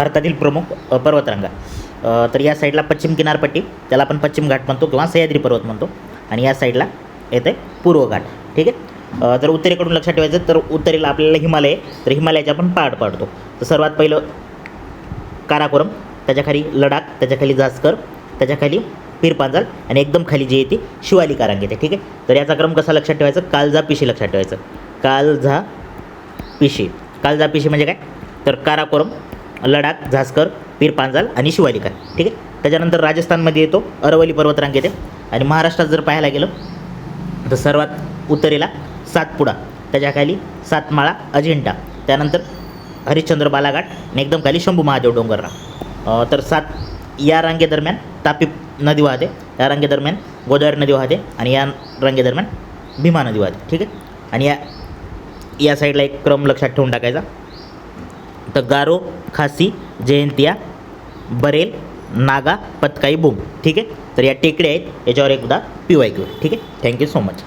भारतातील प्रमुख पर्वतरंगा. पर्वतरांगा तर या साईडला पश्चिम किनारपट्टी त्याला आपण पश्चिम घाट म्हणतो किंवा सह्याद्री पर्वत म्हणतो. आणि या साईडला येते पूर्व घाट. ठीक आहे? जर उत्तरेकडून लक्षात ठेवायचं तर उत्तरेला आपल्याला हिमालय तर हिमालयाचे आपण पहाड पाडतो. तर सर्वात पहिलं काराकोरम त्याच्याखाली लडाख त्याच्याखाली जास्कर त्याच्याखाली पीरपांजाल आणि एकदम खाली जी आहे ती कारांग येते. ठीक आहे? तर याचा क्रम कसा लक्षात ठेवायचा? कालजा पिशी लक्षात ठेवायचं. कालझा पिशी. कालजा पिशी म्हणजे काय? तर काराकोरम लडाख झास्कर पीर पांजाल आणि शिवालिका ठीक आहे? त्याच्यानंतर राजस्थानमध्ये येतो अरवली पर्वतरांग येते. आणि महाराष्ट्रात जर पाहायला गेलं तर सर्वात उत्तरेला सातपुडा त्याच्याखाली सातमाळा अजिंठा त्यानंतर हरिश्चंद्र बालाघाट आणि एकदम खाली शंभू महादेव डोंगररांग तर सात या रांगेदरम्यान तापी नदी वाहते या रांगेदरम्यान गोदावरी नदी वाहते आणि या रांगेदरम्यान भीमा नदी वाहते. ठीक आहे? आणि या या साईडला एक क्रम लक्षात ठेवून टाकायचा. तर गारो खासी जयंतिया बरेल नागा पतकाई भूम ठीक आहे? तर या टेकड्या आहेत. याच्यावर एकदा पी वाय ठीक आहे? Thank you so much